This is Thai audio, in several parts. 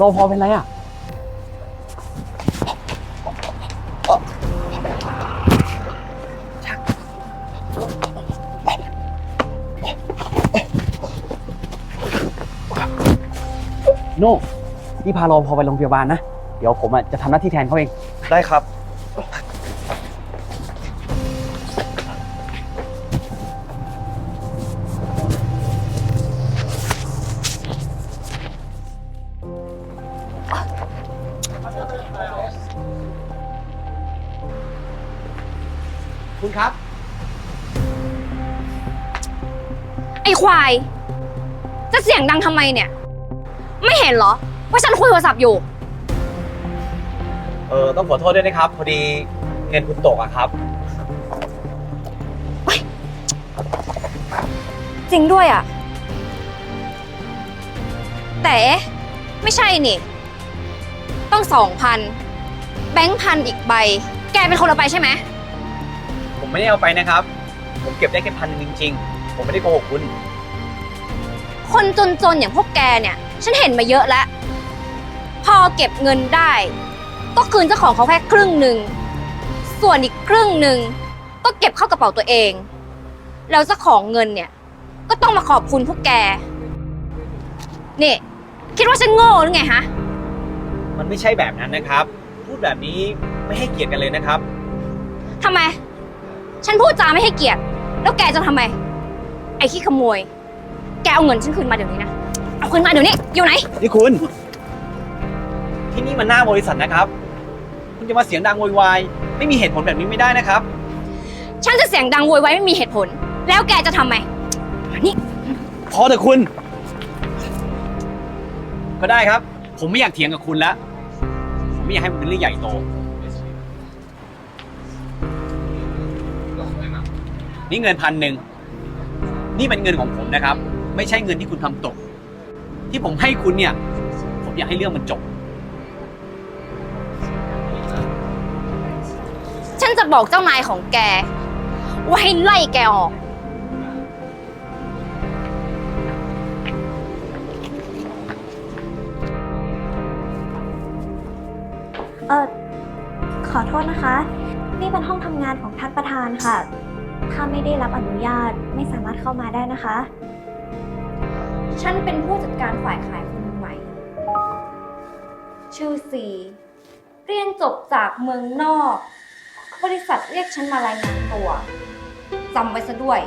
รอพอเป็นไรอะโน่นี่พารอพอไปโรงพยาบาลนะ เดี๋ยวผมอะจะทำหน้าที่แทนเขาเอง ได้ครับ มเนี่ย ไม่เห็นเหรอ ว่าฉันคุยโทรศัพท์อยู่ เออต้องขอโทษด้วยนะครับ พอดีเงินคุณตกอะครับ จริงด้วยอะแต่เอ๊ะไม่ใช่นี่ ต้องสองพันแบงค์พันอีกใบ แกเป็นคนเอาไปใช่ไหม ผมไม่ได้เอาไปนะครับ ผมเก็บได้แค่พันหนึ่งจริงๆ ผมไม่ได้โกหกคุณ คนจนๆอย่างพวกแกเนี่ย ฉันเห็นมาเยอะแล้ว พอเก็บเงินได้ ก็คืนเจ้าของเขาแค่ครึ่งหนึ่ง ส่วนอีกครึ่งหนึ่งก็เก็บเข้ากระเป๋าตัวเอง แล้วเจ้าของเงินเนี่ย ก็ต้องมาขอบคุณพวกแก นี่ คิดว่าฉันโง่หรือไงฮะ มันไม่ใช่แบบนั้นนะครับ พูดแบบนี้ไม่ให้เกียรติกันเลยนะครับ ทำไม ฉันพูดจาไม่ให้เกียรติ แล้วแกจะทำไม ไอ้ขี้ขโมยแก เอาเงินฉันคืนมาเดี๋ยวนี้นะ เอาคืนมาเดี๋ยวนี้ อยู่ไหน นี่คุณ ที่นี่มันหน้าบริษัทนะครับ คุณจะมาเสียงดังโวยวายไม่มีเหตุผลแบบนี้ไม่ได้นะครับ ฉันจะเสียงดังโวยวายไม่มีเหตุผล แล้วแกจะทำไมมานี่ พอเถอะคุณ ก็ได้ครับ ผมไม่อยากเถียงกับคุณแล้ว ผมไม่อยากให้มันเป็นเรื่องใหญ่โต นี่เงินพันหนึ่ง นี่เป็นเงินของผมนะครับ ไม่ใช่เงินที่คุณทำตก ที่ผมให้คุณเนี่ย ผมอยากให้เรื่องมันจบ ฉันจะบอกเจ้านายของแก ว่าให้ไล่แกออก เออขอโทษนะคะ นี่เป็นห้องทำงานของท่านประธานค่ะ ถ้าไม่ได้รับอนุญาตไม่สามารถเข้ามาได้นะคะ ฉันเป็นผู้จัดการฝ่ายขายคนใหม่ ชื่อซี เรียนจบจากเมืองนอก บริษัทเรียกฉันมารายงานตัวจำไว้ซะด้วย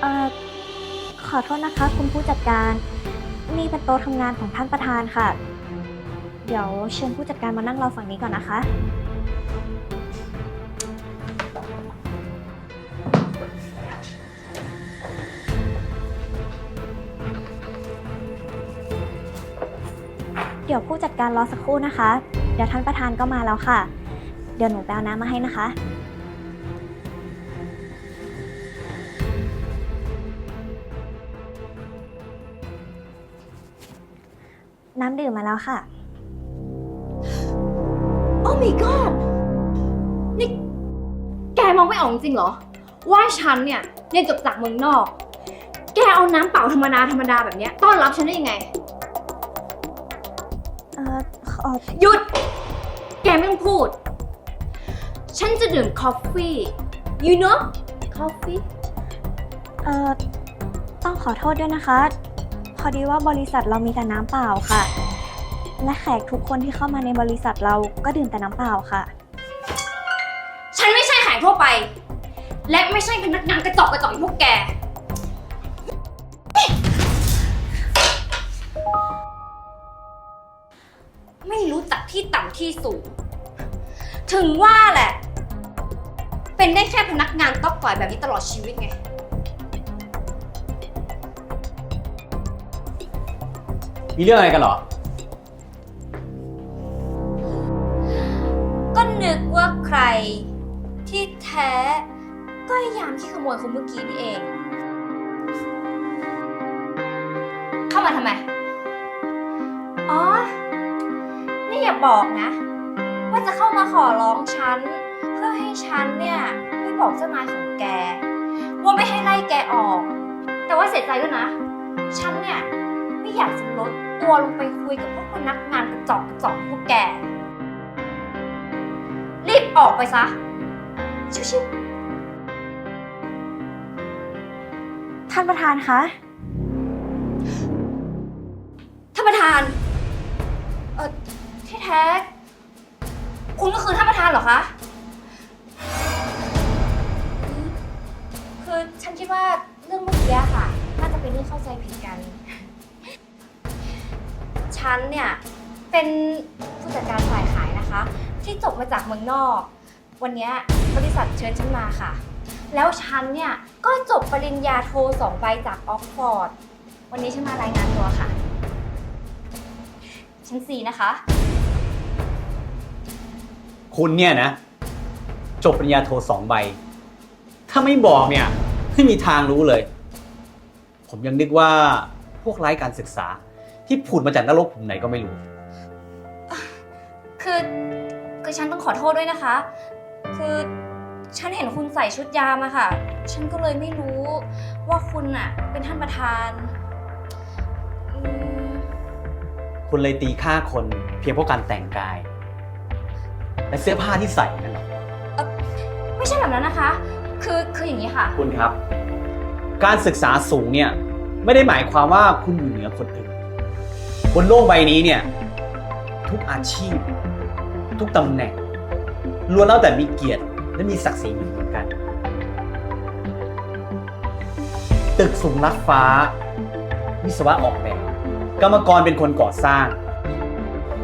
เออขอโทษนะคะ คุณผู้จัดการ นี่เป็นโต๊ะทำงานของท่านประธานค่ะ ดี๋ยวเชิญผู้จัดการมานั่งรอฝั่งนี้ก่อนนะคะ เดี๋ยวผู้จัดการรอสักครู่นะคะ เดี๋ยวท่านประธานก็มาแล้วค่ะ เดี๋ยวหนูไปเอาน้ำมาให้นะคะ น้ำดื่มมาแล้วค่ะ my god นี่แกมองไม่ออกจริงๆเหรอ ว่าฉันเนี่ยเรียนจบจากเมืองนอก แกเอาน้ำเปล่าธรรมดาธรรมดาแบบเนี้ยต้อนรับฉันได้ยังไง เอ่อขอหยุด แกไม่ต้องพูด ฉันจะดื่ม coffee you know coffee เอ่อต้องขอโทษด้วยนะคะ พอดีว่าบริษัทเรามีแต่น้ำเปล่าค่ะ และแขกทุกคนที่เข้ามาในบริษัทเราก็ดื่มแต่น้ำเปล่าค่ะ ฉันไม่ใช่ขายทั่วไป และไม่ใช่พนักงานกระจอกกระจอกอย่างพวกแก ไม่รู้จักที่ต่ำที่สูง ถึงว่าแหละ เป็นได้แค่พนักงานต๊อกต่อยแบบนี้ตลอดชีวิตไง มีเรื่องอะไรกันเหรอ ก็นึกว่าใคร ที่แท้ก็ยามที่ขโมยคนเมื่อกี้นี่เอง เข้ามาทำไม อ๋อ นี่อย่าบอกนะ ว่าจะเข้ามาขอร้องฉัน เพื่อให้ฉันเนี่ยไปบบอกเจ้านายของแก ว่าไม่ให้ไล่แกออก แต่ว่าเสียใจด้วยนะ ฉันเนี่ยไม่อยากจะลดตัวลงไปคุยกับพวกพนักงานกระจอกกระจอกพวกแก ออกไปซะชิวท่านประธานคะ ท่านประธาน เออที่แท้ คุณก็คือท่านประธานเหรอคะ คือฉันคิดว่าเรื่องเมื่อกี้ค่ะ น่าจะเป็นเรื่องเข้าใจผิดกัน ฉันเนี่ย เป็นผู้จัดการฝ่ายขายนะคะ ที่จบมาจากเมืองนอก วันเนี้ยบริษัทเชิญฉันมาค่ะ แล้วฉันเนี่ยก็จบปริญญาโทสองใบจากออกฟอร์ด วันนี้ฉันมารายงานตัวค่ะ ชั้นสี่นะคะ คุณเนี่ยนะ จบปริญญาโทสองใบ ถ้าไม่บอกเนี่ยไม่มีทางรู้เลย ผมยังนึกว่าพวกไร้การศึกษาที่ผุดมาจากนรกผมไหนก็ไม่รู้ ขอโทษด้วยนะคะ คือฉันเห็นคุณใส่ชุดยามอะค่ะ ฉันก็เลยไม่รู้ว่าคุณอะเป็นท่านประธานอืมคุณเลยตีค่าคนเพียงเพราะการแต่งกาย และเสื้อผ้าที่ใส่นั่นหรอไม่ใช่แบบนั้นนะคะ คือคืออย่างนี้ค่ะ คุณครับ การศึกษาสูงเนี่ยไม่ได้หมายความว่าคุณอยู่เหนือคนอื่นบนโลกใบนี้เนี่ย ทุกอาชีพ ทุกตำแหน่ง ล้วนแล้วแต่มีเกียรติและมีศักดิ์ศรีเหมือนกัน ตึกสูงลัดฟ้า วิศวะออกแบบ กรรมกรเป็นคนก่อสร้าง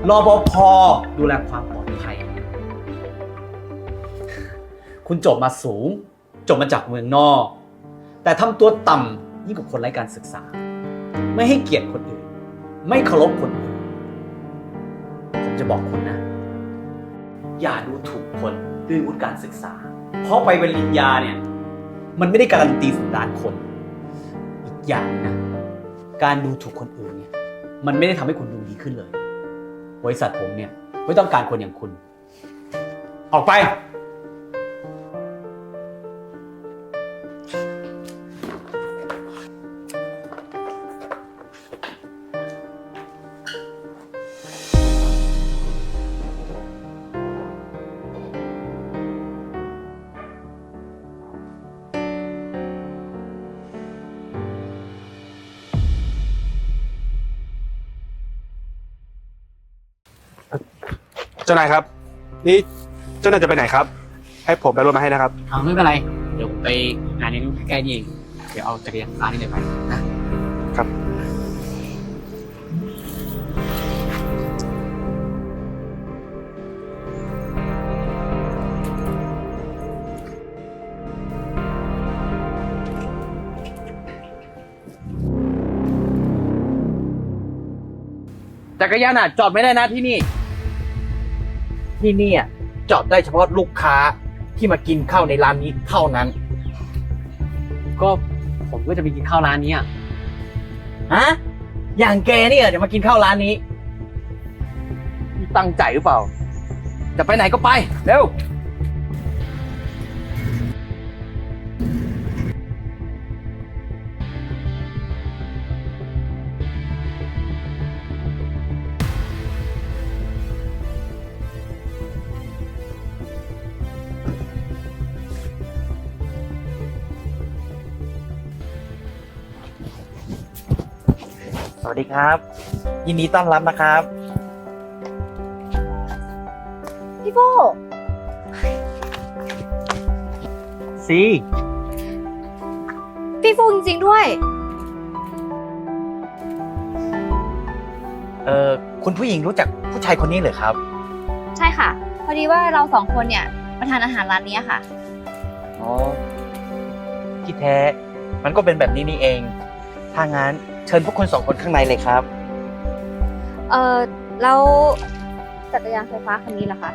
รอปภดูแลความปลอดภัย คุณจบมาสูง จบมาจากเมืองนอก แต่ทำตัวต่ำยิ่งกว่าคนไร้การศึกษา ไม่ให้เกียรติคนอื่น ไม่เคารพคนอื่น ผมจะบอกคุณนะ อย่าดูถูกคนด้วยวุฒิการศึกษา เพราะไปปริญญาเนี่ย มันไม่ได้การันตีสันดานคน อีกอย่างนะ การดูถูกคนอื่นเนี่ย มันไม่ได้ทำให้คุณดูดีขึ้นเลย บริษัทผมเนี่ย ไม่ต้องการคนอย่างคุณ ออกไป เจ้านายครับ นี่เจ้านายจะไปไหนครับ ให้ผมไปรถมาให้นะครับ เอาไม่เป็นไร เดี๋ยวผมไปงานนี้แค่นี้เอง เดี๋ยวเอาจักรยานร้านนี้เลยไปนะครับ จักรยานอะจอดไม่ได้นะที่นี่ ที่นี่อะจอดได้เฉพาะลูกค้าที่มากินข้าวในร้านนี้เท่านั้น ก็ผมก็จะไปกินข้าวร้านนี้อะฮะอย่างแกเนี่ยเดี๋ยวมากินข้าวร้านนี้ ตั้งใจหรือเปล่า จะไปไหนก็ไป เร็ว วัสดีครับ ยินดีต้อนรับนะครับ พี่โบสิพี่ฟูจริงๆด้วย เอ่อคุณผู้หญิงรู้จักผู้ชายคนนี้เหรอครับ ใช่ค่ะ พอดีว่าเราสองคนเนี่ยมาทานอาหารร้านนี้ค่ะ อ๋อที่แท้ มันก็เป็นแบบนี้นี่เอง ถ้างั้น เชิญพวกคุณสองคนข้างในเลยครับ เออแล้วจักรยานไฟฟ้าคันนี้ล่ะคะ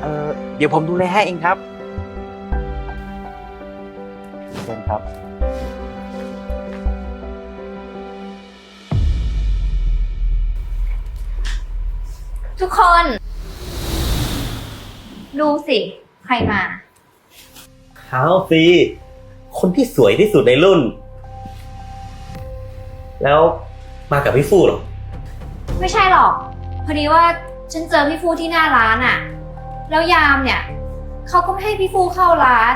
เอ่อเดี๋ยวผมดูแลให้เองครับเชิญครับ ทุกคน ดูสิ ใครมาฮาวซีคนที่สวยที่สุดในรุ่น แล้วมากับพี่ฟูเหรอ ไม่ใช่หรอก พอดีว่าฉันเจอพี่ฟูที่หน้าร้านอะแล้วยามเนี่ยเขาก็ไม่ให้พี่ฟูเข้าร้าน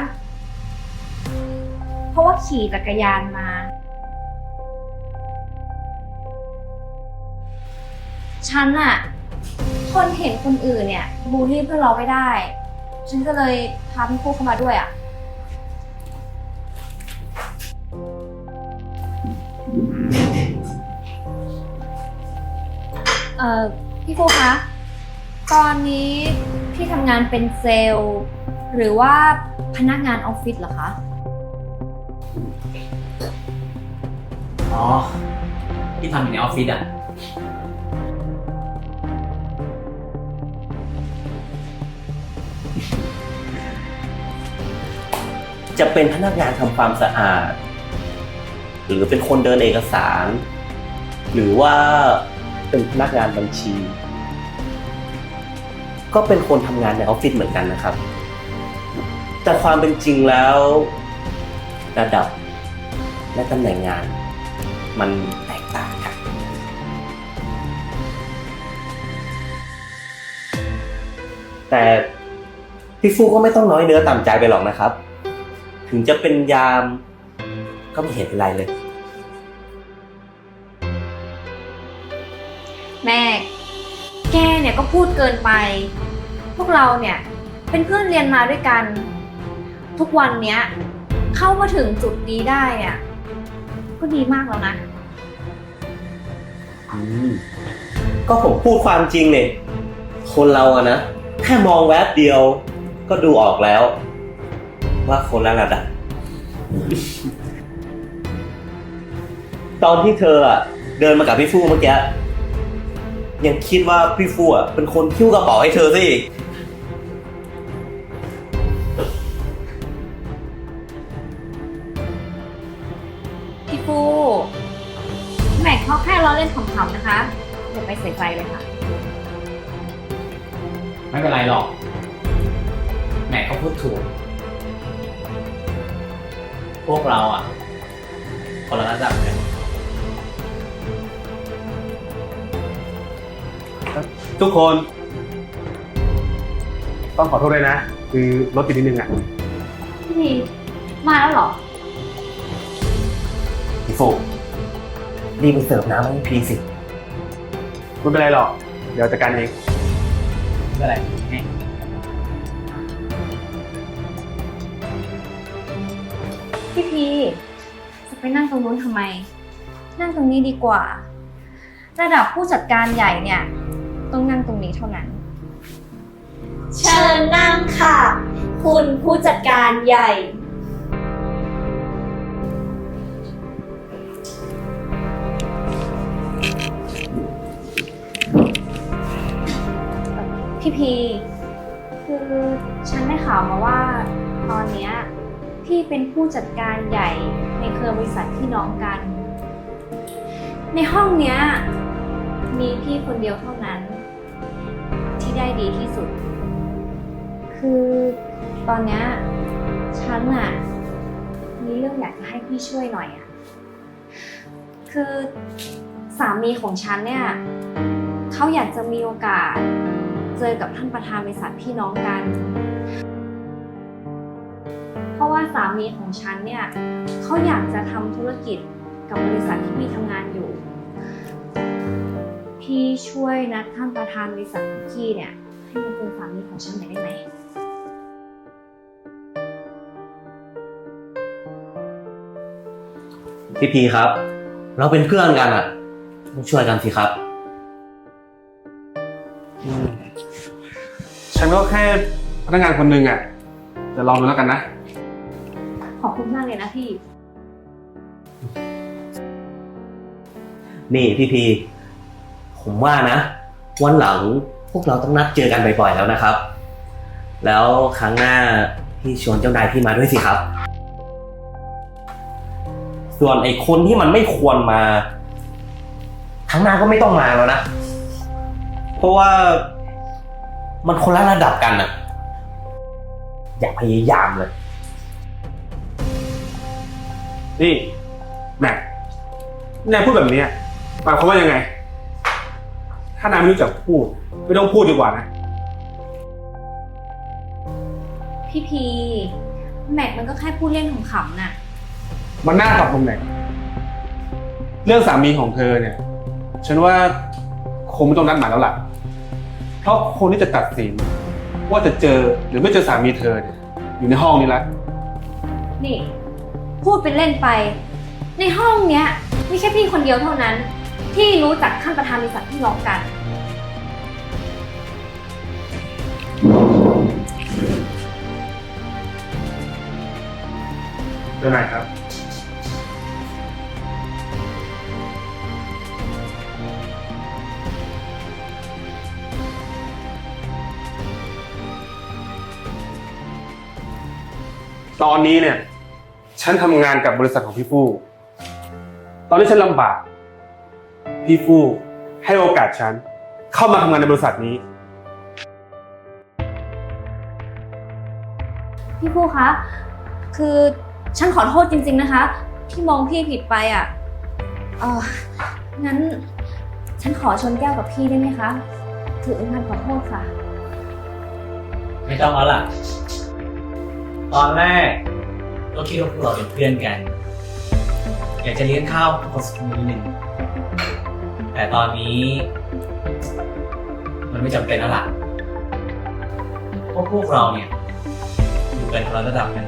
เพราะว่าขี่จักรยานมา ฉันอะทนเห็นคนอื่นเนี่ยบูลลี่เพื่อนเราไม่ได้ ฉันก็เลยพาพี่ฟูเข้ามาด้วยอะ เอ่อพี่ฟูคะ ตอนนี้พี่ทำงานเป็นเซลล์ หรือว่าพนักงานออฟฟิศเหรอคะ อ๋อ ที่ทำอยู่ในออฟฟิศอะ จะเป็นพนักงานทำความสะอาด หรือเป็นคนเดินเอกสาร หรือว่า เป็นพนักงานบัญชี ก็เป็นคนทำงานในออฟฟิศเหมือนกันนะครับ แต่ความเป็นจริงแล้วระดับและตำแหน่งงาน มันแตกต่างกัน แต่พี่ฟูก็ไม่ต้องน้อยเนื้อต่ำใจไปหรอกนะครับ ถึงจะเป็นยามก็ไม่เห็นเป็นไรเลย เนี่ยก็พูดเกินไป พวกเราเนี่ยเป็นเพื่อนเรียนมาด้วยกัน ทุกวันเนี้ยเข้ามาถึงจุดนี้ได้อะก็ดีมากแล้วนะ อืมก็ผมพูดความจริงเนี่ยคนเราอะนะ แค่มองแวบเดียว ก็ดูออกแล้ว ว่าคนละระดับ ตอนที่เธออะเดินมากับพี่ฟู่เมื่อกี้ ยังคิดว่าพี่ฟู่อะเป็นคนคิ้วกระเป๋าให้เธอซะอีก พี่ฟูแม็กเขาแค่ล้อเล่นขำๆนะคะอย่าไปใส่ใจเลยค่ะ ไม่เป็นไรหรอก แหมเขาพูดถูก พวกเราอะคนละระดับกัน ทุกคน ต้องขอโทษด้วยนะ คือรถติดนิดนึงอะพี่พีมาแล้วเหรอ พี่ฟู่รีบไปเสิร์ฟน้ำให้พี่สิไม่เป็นไรหรอก เดี๋ยวจัดการเองไม่เป็นไรให้พี่พีจะไปนั่งตรงนู้นทำไม นั่งตรงนี้ดีกว่า ระดับผู้จัดการใหญ่เนี่ย ต้องนั่งตรงนี้เท่านั้น เชิญนั่งค่ะ คุณผู้จัดการใหญ่ พี่พี คือฉันได้ข่าวมาว่า ตอนเนี้ยพี่เป็นผู้จัดการใหญ่ในเครือบริษัทพี่น้องกัน ในห้องเนี้ยมีพี่คนเดียวเท่านั้นที่ ได้ดีที่สุด คือตอนเนี้ยฉันอะมีเรื่องอยากจะให้พี่ช่วยหน่อยอะคือสามีของฉันเนี่ยเขาอยากจะมีโอกาสเจอกับท่านประธานบริษัทพี่น้องกัน เพราะว่าสามีของฉันเนี่ยเขาอยากจะทำธุรกิจกับบริษัทที่พี่ทำงานอยู่ พี่ช่วยนัดท่านประธานบริษัทของพี่เนี่ยให้มาเจอสามีของฉันหน่อยได้ไหม พี่พีครับ เราเป็นเพื่อนกันอะต้องช่วยกันสิครับฉันก็แค่พนักงานคนหนึ่งอะจะลองดูแล้วกันนะ ขอบคุณมากเลยนะพี่ นี่พี่พี ผมว่านะ วันหลังพวกเราต้องนัดเจอกันบ่อยๆแล้วนะครับ แล้วครั้งหน้าพี่ชวนเจ้านายพี่มาด้วยสิครับ ส่วนไอ้คนที่มันไม่ควรมาครั้งหน้าก็ไม่ต้องมาแล้วนะ เพราะว่ามันคนละระดับกันอะอย่าพยายามเลย นี่แม็กนายพูดแบบนี้หมายความว่ายังไง ถ้านายไม่รู้จักพูด ไม่ต้องพูดดีกว่านะ พี่พี แม็กมันก็แค่พูดเล่นของขำๆน่ะ มันน่าขับตรงไหนเรื่องสามีของเธอเนี่ย ฉันว่าคงไม่ต้องนัดหมายแล้วล่ะ เพราะคนที่จะตัดสิน ว่าจะเจอหรือไม่เจอสามีเธอเนี่ยอยู่ในห้องนี้แล้วนี่ พูดเป็นเล่นไป ในห้องเนี้ยไม่ใช่พี่คนเดียวเท่านั้น ที่รู้จักท่านประธานบริษัทที่ร้องกันเป็นไรครับ ตอนนี้เนี่ย ฉันทำงานกับบริษัทของพี่ฟู่ตอนที่ฉันลำบาก พี่ฟู่ให้โอกาสฉัน เข้ามาทำงานในบริษัทนี้ พี่ผู้คะ คือฉันขอโทษจริง ๆนะคะ ที่มองพี่ผิดไปอะเอองั้น ฉันขอชนแก้วกับพี่ได้ไหมคะ ถือเป็นการขอโทษค่ะ ไม่ต้องแล้วล่ะ ตอนแรกก็คิดว่าพวกเราเป็นเพื่อนกัน อยากจะเลี้ยงข้าวทุกคนสักมื้อหนึ่ง แต่ตอนนี้ มันไม่จำเป็นแล้วล่ะเพราะพวกเราเนี่ยอยู่กันคนละระดับกัน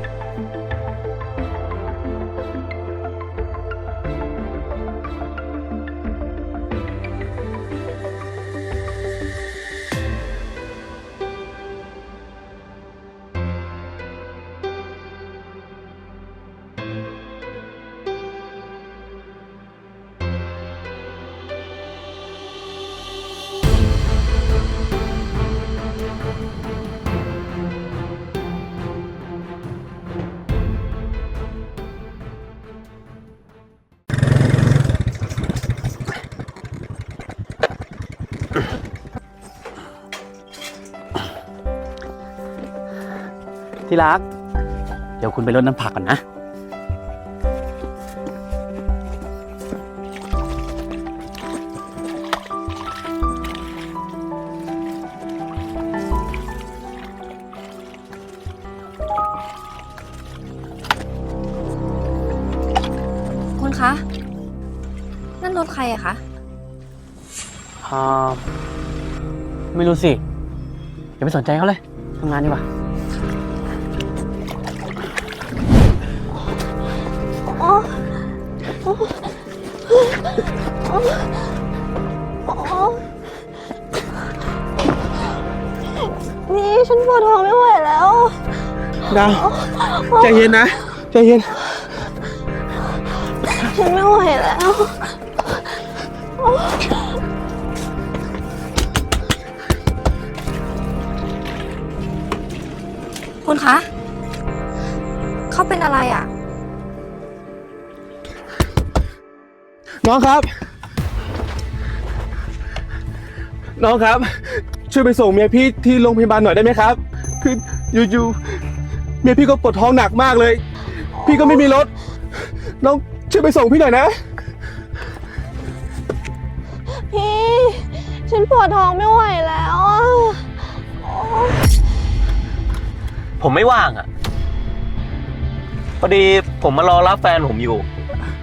ที่รัก เดี๋ยวคุณไปรดน้ำผักก่อนนะ คุณคะ นั่นรถใครอะคะ อ่า ไม่รู้สิ อย่าไปสนใจเขาเลย ทำงานดีกว่า วดท้องไม่ไหวแล้ว ดาวใจเย็นนะใจเย็น ฉันไม่ไหวแล้ว คุณคะ เขาเป็นอะไรอะน้องครับ น้องครับ ช่วยไปส่งเมียพี่ที่โรงพยาบาลหน่อยได้ไหมครับ คืออยู่ๆเมียพี่ก็ปวดท้องหนักมากเลย พี่ก็ไม่มีรถ น้องช่วยไปส่งพี่หน่อยนะ พี่ ฉันปวดท้องไม่ไหวแล้วอะผมไม่ว่างอะ พอดีผมมารอรับแฟนผมอยู่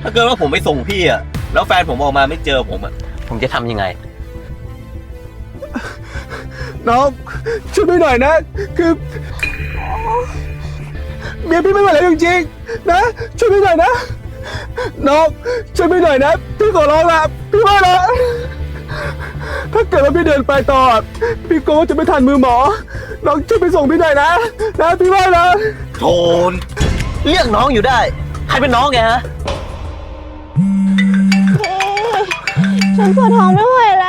ถ้าเกิดว่าผมไปส่งพี่อะ แล้วแฟนผมออกมาไม่เจอผมอะ ผมจะทำยังไง น้องช่วยพี่หน่อยนะ คือเมียพี่ไม่ไหวแล้วจริงๆนะ ช่วยพี่หน่อยนะน้องช่วยพี่หน่อยนะ พี่ขอร้องละพี่ว่านะถ้าเกิดว่าพี่เดินไปต่อพี่กลัวว่าจะไม่ทันมือหมอ น้องช่วยไปส่งพี่หน่อยนะนะพี่ว่านะโทนเรียกน้องอยู่ได้ ใครเป็นน้องแกฮะพี่ฉันปวดท้องไม่ไหวแล้ว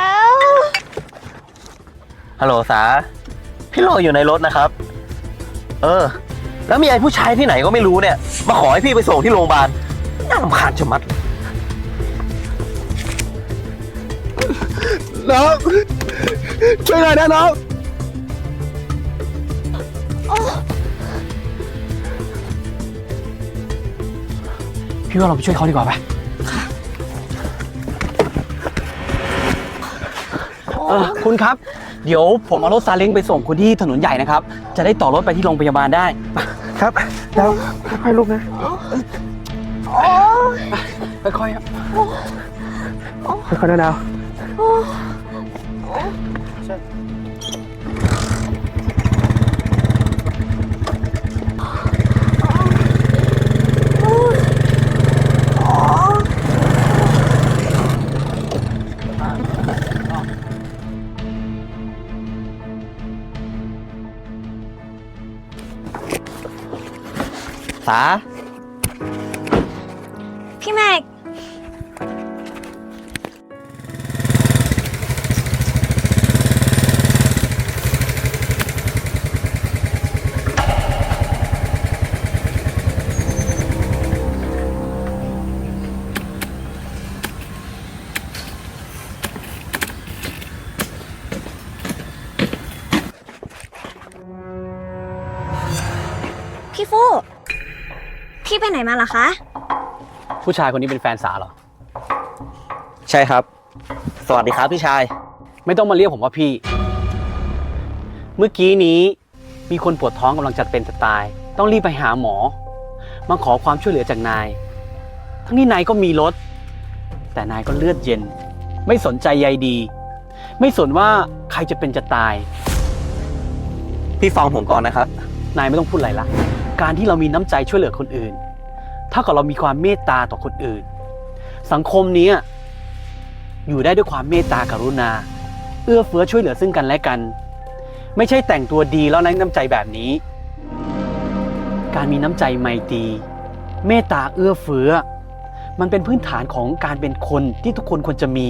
ฮัลโหลสา พี่รออยู่ในรถนะครับ เออ แล้วมีไอ้ผู้ชายที่ไหนก็ไม่รู้เนี่ย มาขอให้พี่ไปส่งที่โรงพยาบาล น่ารำคาญชะมัด น้องช่วยหน่อยนะน้องพี่ว่าเราไปช่วยเขาดีกว่าไปเออคุณครับ เดี๋ยวผมเอารถซาเล้งไปส่งคุณที่ถนนใหญ่นะครับ จะได้ต่อรถไปที่โรงพยาบาลได้ ครับแล้วค่อยๆลุกนะค่อยๆครับค่อยๆนะดาว สาพี่แม็ก มาล่ะคะ ผู้ชายคนนี้เป็นแฟนสาเหรอ ใช่ครับ สวัสดีครับพี่ชาย ไม่ต้องมาเรียกผมว่าพี่ เมื่อกี้นี้มีคนปวดท้องกำลังจะเป็นจะตาย ต้องรีบไปหาหมอ มาขอความช่วยเหลือจากนาย ทั้งนี้นายก็มีรถ แต่นายก็เลือดเย็น ไม่สนใจใยดี ไม่สนว่าใครจะเป็นจะตาย พี่ฟังผมก่อนนะครับ นายไม่ต้องพูดอะไรละ การที่เรามีน้ำใจช่วยเหลือคนอื่น ถ้าเกับเรามีความเมตตาต่อคนอื่น สังคมนี้อยู่ได้ด้วยความเมตตากรุณา เอื้อเฟื้อช่วยเหลือซึ่งกันและกัน ไม่ใช่แต่งตัวดีแล้วไร้น้ำใจแบบนี้ การมีน้ำใจไมตรีเมตตาเอื้อเฟื้อ มันเป็นพื้นฐานของการเป็นคนที่ทุกคนควรจะมี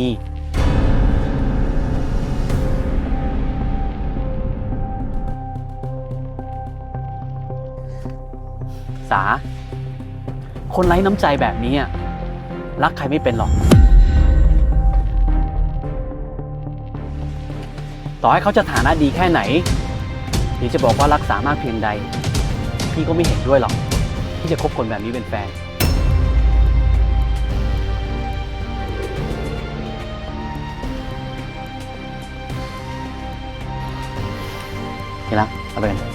สา คนไร้น้ำใจแบบนี้อะรักใครไม่เป็นหรอก ต่อให้เขาจะฐานะดีแค่ไหน หรือจะบอกว่ารักษามากเพียงใด พี่ก็ไม่เห็นด้วยหรอก ที่จะคบคนแบบนี้เป็นแฟนเห็นละเอาไปกัน